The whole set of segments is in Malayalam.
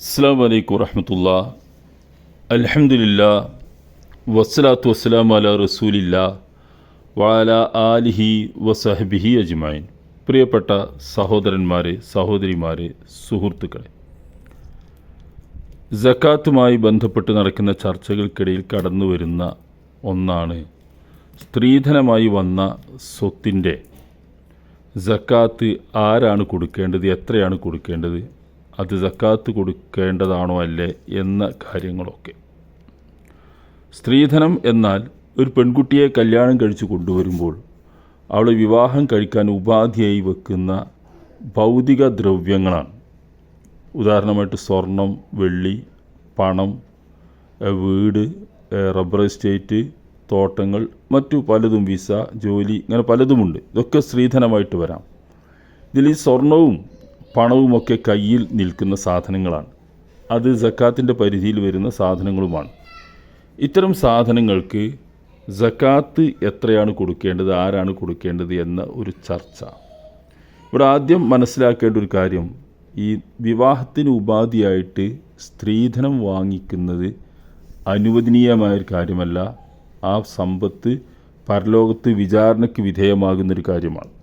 അസ്സാം വലൈക്കും വറഹമത്തുള്ള. അലഹമുല്ല വസ്സലാത്തു വസ്സലാം അല റസൂലില്ല. വാല ആലിഹി വസഹബിഹി അജ്മായിൻ പ്രിയപ്പെട്ട സഹോദരന്മാരെ സഹോദരിമാരെ സുഹൃത്തുക്കളെ. ജക്കാത്തുമായി ബന്ധപ്പെട്ട് നടക്കുന്ന ചർച്ചകൾക്കിടയിൽ കടന്നു വരുന്ന ഒന്നാണ് സ്ത്രീധനമായി വന്ന സ്വത്തിന്റെ. ജക്കാത്ത് ആരാണ് കൊടുക്കേണ്ടത് എത്രയാണ് കൊടുക്കേണ്ടത്? അത് സക്കാത്ത് കൊടുക്കേണ്ടതാണോ അല്ലേ എന്ന കാര്യങ്ങളൊക്കെ. സ്ത്രീധനം എന്നാൽ ഒരു പെൺകുട്ടിയെ കല്യാണം കഴിച്ചു കൊണ്ടുവരുമ്പോൾ അവളെ വിവാഹം കഴിക്കാൻ ഉപാധിയായി വെക്കുന്ന ഭൗതിക ദ്രവ്യങ്ങളാണ്. ഉദാഹരണമായിട്ട് സ്വർണം വെള്ളി പണം വീട് റബ്ബർ എസ്റ്റേറ്റ് തോട്ടങ്ങൾ മറ്റു പലതും വിസ ജോലി ഇങ്ങനെ പലതുമുണ്ട്. ഇതൊക്കെ സ്ത്രീധനമായിട്ട് വരാം. ഇതിൽ ഈ സ്വർണവും പണവുമൊക്കെ കയ്യിൽ നിൽക്കുന്ന സാധനങ്ങളാണ്. അത് സക്കാത്തിന്റെ പരിധിയിൽ വരുന്ന സാധനങ്ങളുമാണ്. ഇത്തരം സാധനങ്ങൾക്ക് സക്കാത്ത് എത്രയാണ് കൊടുക്കേണ്ടത് ആരാണ് കൊടുക്കേണ്ടത് എന്ന ഒരു ചർച്ച. ഇവിടെ ആദ്യം മനസ്സിലാക്കേണ്ട ഒരു കാര്യം ഈ വിവാഹത്തിന് ഉപാധിയായിട്ട് സ്ത്രീധനം വാങ്ങിക്കുന്നത് അനുവദനീയമായൊരു കാര്യമല്ല. ആ സമ്പത്ത് പരലോകത്ത് വിചാരണയ്ക്ക് വിധേയമാകുന്നൊരു കാര്യമാണ്.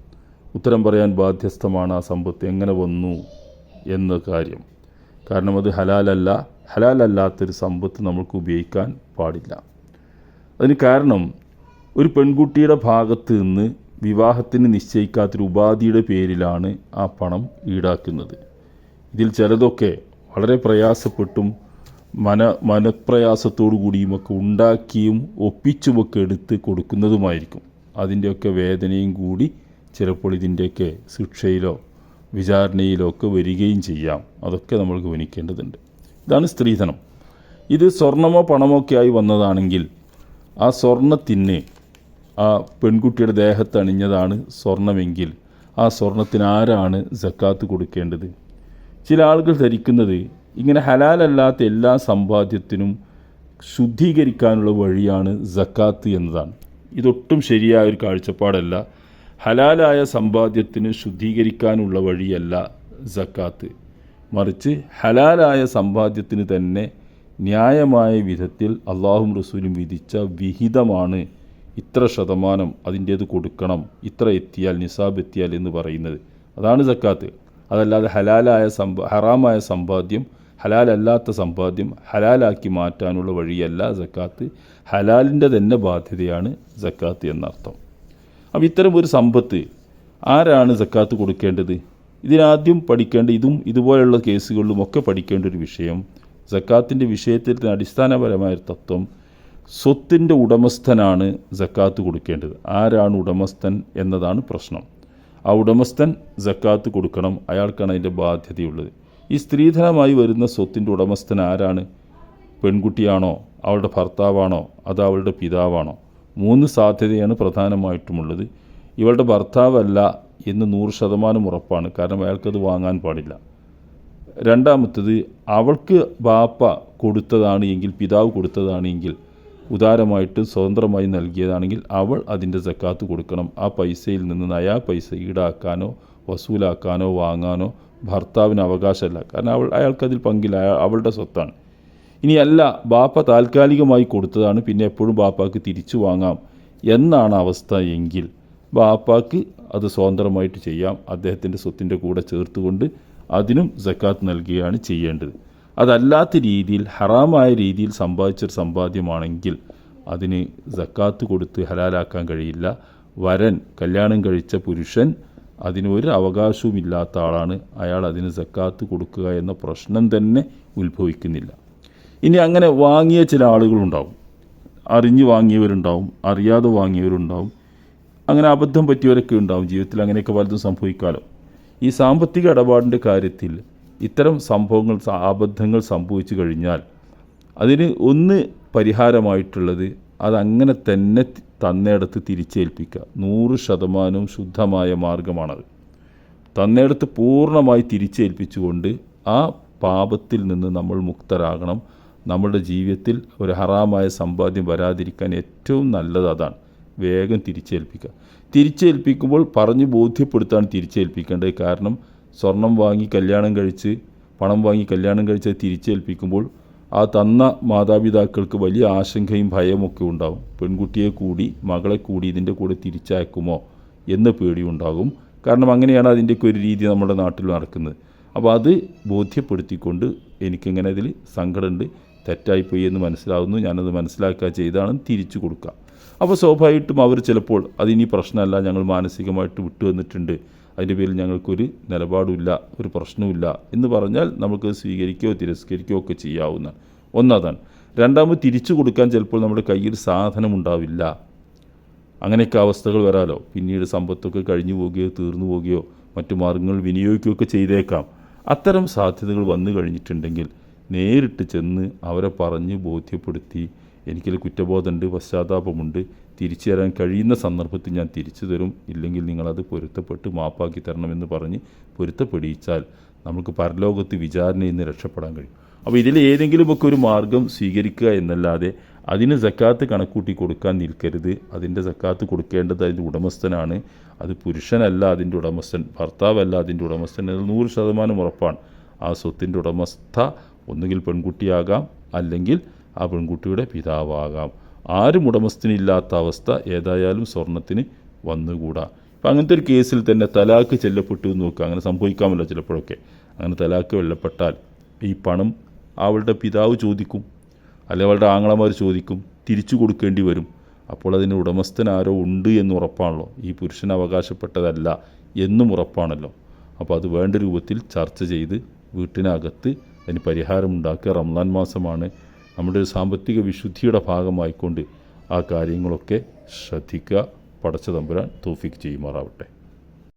ഉത്തരം പറയാൻ ബാധ്യസ്ഥമാണ് ആ സമ്പത്ത്. എങ്ങനെ വന്നു എന്ന കാര്യം. കാരണം അത് ഹലാലല്ല. ഹലാലല്ലാത്തൊരു സമ്പത്ത് നമുക്ക് ഉപയോഗിക്കാൻ പാടില്ല. അതിന് കാരണം ഒരു പെൺകുട്ടിയുടെ ഭാഗത്ത് നിന്ന് വിവാഹത്തിന് നിശ്ചയിക്കാത്തൊരു ഉപാധിയുടെ പേരിലാണ് ആ പണം ഈടാക്കുന്നത്. ഇതിൽ ചിലതൊക്കെ വളരെ പ്രയാസപ്പെട്ടും മന മനപ്രയാസത്തോടു കൂടിയുമൊക്കെ ഉണ്ടാക്കിയും ഒപ്പിച്ചുമൊക്കെ എടുത്ത് കൊടുക്കുന്നതുമായിരിക്കും. അതിന്റെയൊക്കെ വേദനയും കൂടി ചിലപ്പോൾ ഇതിന്റെയൊക്കെ ശിക്ഷയിലോ വിചാരണയിലോ ഒക്കെ വരികയും ചെയ്യാം. അതൊക്കെ നമ്മൾ ഗവനിക്കേണ്ടതുണ്ട് ഇതാണ് സ്ത്രീധനം. ഇത് സ്വർണമോ പണമോ ഒക്കെ ആയി വന്നതാണെങ്കിൽ ആ സ്വർണത്തിന് ആ പെൺകുട്ടിയുടെ ദേഹത്ത് അണിഞ്ഞതാണ് സ്വർണമെങ്കിൽ ആ സ്വർണത്തിന് ആരാണ് ജക്കാത്ത് കൊടുക്കേണ്ടത്? ചില ആളുകൾ ധരിക്കുന്നത് ഇങ്ങനെ ഹലാലല്ലാത്ത എല്ലാ സമ്പാദ്യത്തിനും ശുദ്ധീകരിക്കാനുള്ള വഴിയാണ് ജക്കാത്ത് എന്നതാണ്. ഇതൊട്ടും ശരിയായ ഒരു കാഴ്ചപ്പാടല്ല. ഹലാലായ സമ്പാദ്യത്തിന് ശുദ്ധീകരിക്കാനുള്ള വഴിയല്ല സക്കാത്ത്. മറിച്ച് ഹലാലായ സമ്പാദ്യത്തിന് തന്നെ ന്യായമായ വിധത്തിൽ അള്ളാഹും റസൂലും വിധിച്ച വിഹിതമാണ് ഇത്ര ശതമാനം അതിന്റേത് കൊടുക്കണം ഇത്ര എത്തിയാൽ നിസാബ് എത്തിയാൽ എന്ന് പറയുന്നത്. അതാണ് സക്കാത്ത്. അതല്ലാതെ ഹലാലായ സമ്പ ഹറാമായ സമ്പാദ്യം ഹലാലല്ലാത്ത സമ്പാദ്യം ഹലാലാക്കി മാറ്റാനുള്ള വഴിയല്ല സക്കാത്ത്. ഹലാലിന്റെ തന്നെ ബാധ്യതയാണ് സക്കാത്ത് എന്നർത്ഥം. അപ്പോൾ ഇത്തരം ഒരു സമ്പത്ത് ആരാണ് സക്കാത്ത് കൊടുക്കേണ്ടത്? ഇതിനാദ്യം പഠിക്കേണ്ട ഇതും ഇതുപോലെയുള്ള കേസുകളിലും ഒക്കെ പഠിക്കേണ്ട ഒരു വിഷയം സക്കാത്തിന്റെ വിഷയത്തിൽ അടിസ്ഥാനപരമായ തത്വം സ്വത്തിന്റെ ഉടമസ്ഥനാണ് സക്കാത്ത് കൊടുക്കേണ്ടത്. ആരാണ് ഉടമസ്ഥൻ എന്നതാണ് പ്രശ്നം. ആ ഉടമസ്ഥൻ സക്കാത്ത് കൊടുക്കണം അയാൾക്കാണ് അതിന്റെ ബാധ്യതയുള്ളത്. ഈ സ്ത്രീധനമായി വരുന്ന സ്വത്തിന്റെ ഉടമസ്ഥൻ ആരാണ്? പെൺകുട്ടിയാണോ? അവളുടെ ഭർത്താവാണോ? അത് അവളുടെ പിതാവാണോ? മൂന്ന് സാധ്യതയാണ് പ്രധാനമായിട്ടുമുള്ളത്. ഇവളുടെ ഭർത്താവല്ല എന്ന് നൂറ് ശതമാനം ഉറപ്പാണ്. കാരണം അയാൾക്കത് വാങ്ങാൻ പാടില്ല. രണ്ടാമത്തത് അവൾക്ക് ബാപ്പ കൊടുത്തതാണ് എങ്കിൽ പിതാവ് കൊടുത്തതാണ് എങ്കിൽ ഉദാരമായിട്ട് സ്വതന്ത്രമായി നൽകിയതാണെങ്കിൽ അവൾ അതിന്റെ സക്കാത്ത് കൊടുക്കണം. ആ പൈസയിൽ നിന്ന് നയാ പൈസ ഈടാക്കാനോ വസൂലാക്കാനോ വാങ്ങാനോ ഭർത്താവിന് അവകാശമല്ല. കാരണം അവൾ അയാൾക്കതിൽ പങ്കില്ല. അവളുടെ സ്വത്താണ്. ഇനിയല്ല ബാപ്പ താൽക്കാലികമായി കൊടുത്തതാണ് പിന്നെ എപ്പോഴും ബാപ്പാക്ക് തിരിച്ചു വാങ്ങാം എന്നാണ് അവസ്ഥ എങ്കിൽ ബാപ്പാക്ക് അത് സ്വതന്ത്രമായിട്ട് ചെയ്യാം. അദ്ദേഹത്തിന്റെ സ്വത്തിന്റെ കൂടെ ചേർത്തുകൊണ്ട് അതിനും ജക്കാത്ത് നൽകുകയാണ് ചെയ്യേണ്ടത്. അതല്ലാത്ത രീതിയിൽ ഹറാമായ രീതിയിൽ സമ്പാദിച്ചൊരു സമ്പാദ്യമാണെങ്കിൽ അതിന് ജക്കാത്ത് കൊടുത്ത് ഹലാലാക്കാൻ കഴിയില്ല. വരൻ കല്യാണം കഴിച്ച പുരുഷൻ അതിന് ഒരു അവകാശവും ഇല്ലാത്ത ആളാണ്. അയാൾ അതിന് ജക്കാത്ത് കൊടുക്കുക എന്ന പ്രശ്നം തന്നെ ഉത്ഭവിക്കുന്നില്ല. ഇനി അങ്ങനെ വാങ്ങിയ ചില ആളുകളുണ്ടാവും. അറിഞ്ഞ് വാങ്ങിയവരുണ്ടാവും അറിയാതെ വാങ്ങിയവരുണ്ടാവും. അങ്ങനെ അബദ്ധം പറ്റിയവരൊക്കെ ഉണ്ടാവും ജീവിതത്തിൽ. അങ്ങനെയൊക്കെ പലതും സംഭവിക്കാമല്ലോ ഈ സാമ്പത്തിക ഇടപാടിന്റെ കാര്യത്തിൽ ഇത്തരം സംഭവങ്ങൾ അബദ്ധങ്ങൾ സംഭവിച്ചു കഴിഞ്ഞാൽ അതിന് ഒന്ന് പരിഹാരമായിട്ടുള്ളത് അതങ്ങനെ തന്നെ തന്നയിടത്ത് തിരിച്ചേൽപ്പിക്കുക. നൂറ് ശതമാനവും ശുദ്ധമായ മാർഗമാണത്. തന്നയിടത്ത് പൂർണമായി തിരിച്ചേൽപ്പിച്ചുകൊണ്ട് ആ പാപത്തിൽ നിന്ന് നമ്മൾ മുക്തരാകണം. നമ്മുടെ ജീവിതത്തിൽ ഒരു ഹറാമായ സമ്പാദ്യം വരാതിരിക്കാൻ ഏറ്റവും നല്ലത് അതാണ്. വേഗം തിരിച്ചേൽപ്പിക്കുക. തിരിച്ചേൽപ്പിക്കുമ്പോൾ പറഞ്ഞ് ബോധ്യപ്പെടുത്താണ് തിരിച്ചേൽപ്പിക്കേണ്ടത്. കാരണം സ്വർണം വാങ്ങി കല്യാണം കഴിച്ച് പണം വാങ്ങി കല്യാണം കഴിച്ച് തിരിച്ചേൽപ്പിക്കുമ്പോൾ ആ തന്ന മാതാപിതാക്കൾക്ക് വലിയ ആശങ്കയും ഭയമൊക്കെ ഉണ്ടാകും പെൺകുട്ടിയെ കൂടി മകളെ കൂടി ഇതിന്റെ കൂടെ തിരിച്ചയക്കുമോ എന്ന പേടിയുണ്ടാകും കാരണം അങ്ങനെയാണ് അതിന്റെയൊക്കെ ഒരു രീതി നമ്മുടെ നാട്ടിൽ നടക്കുന്നത്. അപ്പോൾ അത് ബോധ്യപ്പെടുത്തിക്കൊണ്ട് എനിക്കിങ്ങനെ അതിൽ സങ്കടമുണ്ട്. തെറ്റായിപ്പോയി എന്ന് മനസ്സിലാവുന്നു. ഞാനത് മനസ്സിലാക്കുക ചെയ്താണ്. തിരിച്ചു കൊടുക്കുക. അപ്പോൾ സ്വാഭാവികമായിട്ടും അവർ ചിലപ്പോൾ അതിനി പ്രശ്നമല്ല ഞങ്ങൾ മാനസികമായിട്ട് വിട്ടു വന്നിട്ടുണ്ട് അതിന്റെ പേരിൽ ഞങ്ങൾക്കൊരു നിലപാടുമില്ല ഒരു പ്രശ്നവുമില്ല എന്ന് പറഞ്ഞാൽ നമുക്ക് സ്വീകരിക്കുകയോ തിരസ്കരിക്കുകയോ ഒക്കെ ചെയ്യാവുന്ന ഒന്നതാണ്. രണ്ടാമത് തിരിച്ചു കൊടുക്കാൻ ചിലപ്പോൾ നമ്മുടെ കയ്യിൽ സാധനം ഉണ്ടാവില്ല. അങ്ങനെയൊക്കെ അവസ്ഥകൾ വരാലോ. പിന്നീട് സമ്പത്തൊക്കെ കഴിഞ്ഞു പോവുകയോ തീർന്നു പോവുകയോ മറ്റു മാർഗങ്ങൾ വിനിയോഗിക്കുകയൊക്കെ ചെയ്തേക്കാം. അത്തരം സാധ്യതകൾ വന്നു കഴിഞ്ഞിട്ടുണ്ടെങ്കിൽ നേരിട്ട് ചെന്ന് അവരെ പറഞ്ഞ് ബോധ്യപ്പെടുത്തി. എനിക്കൊരു കുറ്റബോധമുണ്ട് പശ്ചാത്താപമുണ്ട്. തിരിച്ചു തരാൻ കഴിയുന്ന സന്ദർഭത്തിൽ ഞാൻ തിരിച്ചു തരും. ഇല്ലെങ്കിൽ നിങ്ങളത് പൊരുത്തപ്പെട്ട് മാപ്പാക്കി തരണമെന്ന് പറഞ്ഞ് പൊരുത്തപ്പെടിയിച്ചാൽ നമുക്ക് പരലോകത്ത് വിചാരണയിൽ നിന്ന് രക്ഷപ്പെടാൻ കഴിയും. അപ്പോൾ ഇതിൽ ഏതെങ്കിലുമൊക്കെ ഒരു മാർഗം സ്വീകരിക്കുക എന്നല്ലാതെ അതിന് സക്കാത്ത് കണക്കൂട്ടി കൊടുക്കാൻ നിൽക്കരുത്. അതിന്റെ സക്കാത്ത് കൊടുക്കേണ്ടത് അതിന്റെ ഉടമസ്ഥനാണ്. അത് പുരുഷനല്ല അതിന്റെ ഉടമസ്ഥൻ. ഭർത്താവല്ല അതിന്റെ ഉടമസ്ഥൻ. അത് നൂറ് ശതമാനം ഉറപ്പാണ്. ആ സ്വത്തിന്റെ ഉടമസ്ഥ ഒന്നുകിൽ പെൺകുട്ടിയാകാം അല്ലെങ്കിൽ ആ പെൺകുട്ടിയുടെ പിതാവാകാം. ആരും ഉടമസ്ഥനില്ലാത്ത അവസ്ഥ ഏതായാലും സ്വർണത്തിന് വന്നുകൂടാ. അപ്പം അങ്ങനത്തെ ഒരു കേസിൽ തന്നെ തലാക്ക് ചെല്ലപ്പെട്ടു എന്ന് നോക്കുക. അങ്ങനെ സംഭവിക്കാമല്ലോ ചിലപ്പോഴൊക്കെ. അങ്ങനെ തലാക്ക് വെള്ളപ്പെട്ടാൽ ഈ പണം അവളുടെ പിതാവ് ചോദിക്കും. അല്ലെങ്കിൽ അവളുടെ ആങ്ങളമാർ ചോദിക്കും. തിരിച്ചു കൊടുക്കേണ്ടി വരും. അപ്പോൾ അതിന് ഉടമസ്ഥൻ ആരോ ഉണ്ട് എന്ന് ഉറപ്പാണല്ലോ. ഈ പുരുഷൻ അവകാശപ്പെട്ടതല്ല എന്നും ഉറപ്പാണല്ലോ. അപ്പോൾ അത് വേണ്ട രൂപത്തിൽ ചർച്ച ചെയ്ത് വീട്ടിനകത്ത് അതിന് പരിഹാരമുണ്ടാക്കുക റംസാൻ മാസമാണ് നമ്മുടെ ഒരു സാമ്പത്തിക വിശുദ്ധിയുടെ ഭാഗമായിക്കൊണ്ട് ആ കാര്യങ്ങളൊക്കെ ശ്രദ്ധിക്കുക. പടച്ച തമ്പുരാൻ തോഫിക്ക് ചെയ്യുമാറാവട്ടെ.